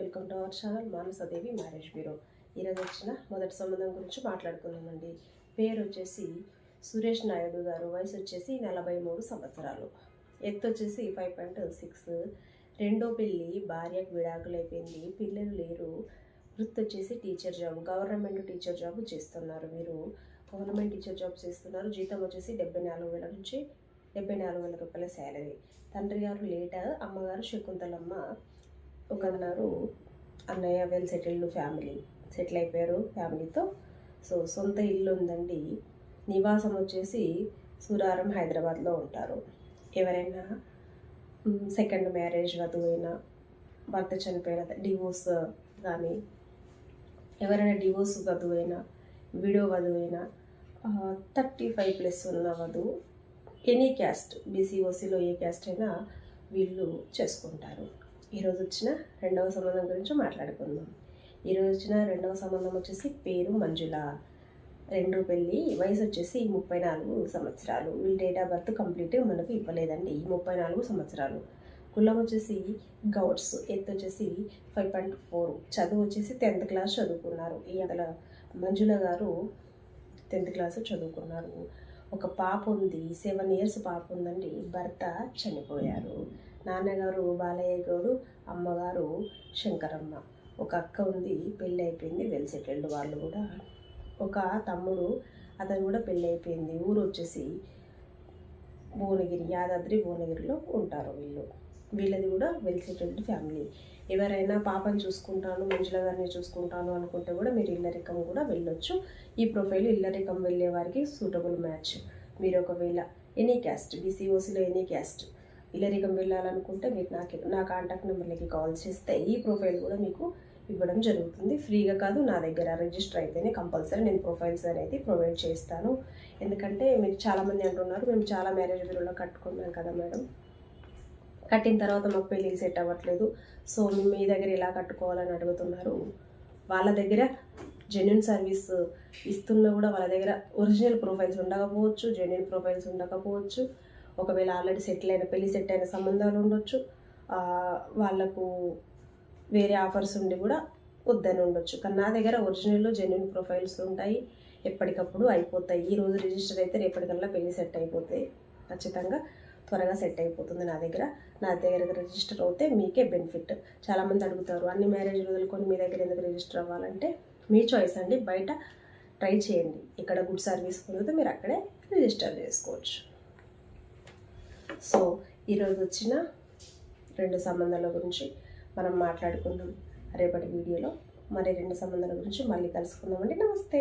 Welcome to our channel Manasadevi marriage bureau. ఈరోజు వచ్చిన మొదటి సంబంధం గురించి మాట్లాడుకుందామండి. పేరు వచ్చేసి సురేష్ నాయుడు గారు. వయసు వచ్చేసి నలభై మూడు సంవత్సరాలు. ఎత్తు వచ్చేసి ఫైవ్ పాయింట్ సిక్స్. రెండో పెళ్ళి భార్యకు విడాకులు అయిపోయింది. పిల్లలు లేరు. వృత్తి వచ్చేసి teacher job. Government teacher job చేస్తున్నారు వీరు. గవర్నమెంట్ టీచర్ జాబ్ చేస్తున్నారు. జీతం వచ్చేసి డెబ్బై నాలుగు వేల నుంచి డెబ్బై నాలుగు వేల రూపాయల శాలరీ. తండ్రి గారు లేట అమ్మగారు శకుంతలమ్మ. ఒక అన్నారు అన్నయ్య వెల్ సెటిల్డ్ ఫ్యామిలీ సెటిల్ అయిపోయారు ఫ్యామిలీతో. సో సొంత ఇల్లు ఉందండి. నివాసం వచ్చేసి సూరారం హైదరాబాద్లో ఉంటారు. ఎవరైనా సెకండ్ మ్యారేజ్ వధువైనా భర్త చనిపోయిన డివోర్స్ కానీ ఎవరైనా డివోర్స్ వధువైనా విడో వధువైనా థర్టీ ఫైవ్ ప్లస్ ఉన్న వధువు ఎనీ క్యాస్ట్ బీసీఓసీలో ఏ క్యాస్ట్ అయినా వీళ్ళు చేసుకుంటారు. ఈరోజు వచ్చిన రెండవ సంబంధం గురించి మాట్లాడుకుందాం. ఈరోజు వచ్చిన రెండవ సంబంధం వచ్చేసి పేరు మంజుల. రెండు పెళ్ళి వయసు వచ్చేసి ముప్పై నాలుగు సంవత్సరాలు. వీళ్ళ డేట్ ఆఫ్ బర్త్ కంప్లీట్ మనకు ఇవ్వలేదండి ముప్పై నాలుగు సంవత్సరాలు. కులం వచ్చేసి గౌడ్స్ ఎత్ వచ్చేసి ఫైవ్ పాయింట్ ఫోర్ చదువు వచ్చేసి టెన్త్ క్లాస్ చదువుకున్నారు. ఈ అసలు మంజుల గారు టెన్త్ క్లాస్ చదువుకున్నారు. ఒక పాప ఉంది సెవెన్ ఇయర్స్ పాప ఉందండి భర్త చనిపోయారు. నాన్నగారు బాలయ్య గౌడు అమ్మగారు శంకరమ్మ. ఒక అక్క ఉంది పెళ్ళి అయిపోయింది వెల్ సెటిల్డ్ వాళ్ళు కూడా. ఒక తమ్ముడు అతను కూడా పెళ్ళి అయిపోయింది ఊరు వచ్చేసి భువనగిరి యాదాద్రి భువనగిరిలో ఉంటారు వీళ్ళు. వీళ్ళది కూడా వెల్ సెటిల్డ్ ఫ్యామిలీ. ఎవరైనా పాపని చూసుకుంటాను మంజుల గారిని చూసుకుంటాను అనుకుంటే కూడా మీరు ఇల్లరికం కూడా వెళ్ళొచ్చు. ఈ ప్రొఫైల్ ఇల్లరికం వెళ్ళే వారికి సూటబుల్ మ్యాచ్. మీరు ఒకవేళ ఎనీ క్యాస్ట్ బీసీఓసీలో ఎనీ క్యాస్ట్ ఇల్లరికం వెళ్ళాలనుకుంటే మీరు నాకు నా కాంటాక్ట్ నెంబర్లకి కాల్ చేస్తే ఈ ప్రొఫైల్ కూడా మీకు ఇవ్వడం జరుగుతుంది. ఫ్రీగా కాదు నా దగ్గర రిజిస్టర్ అయితేనే కంపల్సరీ నేను ప్రొఫైల్స్ అనేది ప్రొవైడ్ చేస్తాను. ఎందుకంటే మీరు చాలామంది అంటున్నారు మేము చాలా మ్యారేజ్ బ్యూరోలో కట్టుకున్నాం కదా మేడం. కట్టిన తర్వాత మాకు పెళ్ళికి సెట్ అవ్వట్లేదు. సో మీ దగ్గర ఎలా కట్టుకోవాలని అడుగుతున్నారు? వాళ్ళ దగ్గర జెన్యున్ సర్వీస్ ఇస్తున్నా కూడా వాళ్ళ దగ్గర ఒరిజినల్ ప్రొఫైల్స్ ఉండకపోవచ్చు జెన్యున్ ప్రొఫైల్స్ ఉండకపోవచ్చు. ఒకవేళ ఆల్రెడీ సెటిల్ అయిన పెళ్ళి సెట్ అయిన సంబంధాలు ఉండొచ్చు. వాళ్ళకు వేరే ఆఫర్స్ ఉండి కూడా వద్దని ఉండొచ్చు. కానీ నా దగ్గర ఒరిజినల్ జెన్యున్ ప్రొఫైల్స్ ఉంటాయి. ఎప్పటికప్పుడు అయిపోతాయి. ఈ రోజు రిజిస్టర్ అయితే రేపటికల్లా పెళ్ళి సెట్ అయిపోతాయి ఖచ్చితంగా త్వరగా సెట్ అయిపోతుంది నా దగ్గర. నా దగ్గర రిజిస్టర్ అవుతే మీకే బెనిఫిట్. చాలామంది అడుగుతారు అన్ని మ్యారేజ్ వదులుకొని మీ దగ్గర ఎందుకు రిజిస్టర్ అవ్వాలంటే మీ చాయిస్ అండి. బయట ట్రై చేయండి. ఇక్కడ గుడ్ సర్వీస్ పొందితే మీరు అక్కడే రిజిస్టర్ చేసుకోవచ్చు. సో ఈరోజు వచ్చిన రెండు సంబంధాల గురించి మనం మాట్లాడుకుందాం రేపటి వీడియోలో. మరి రెండు సంబంధాల గురించి మళ్ళీ కలుసుకుందామండి. నమస్తే.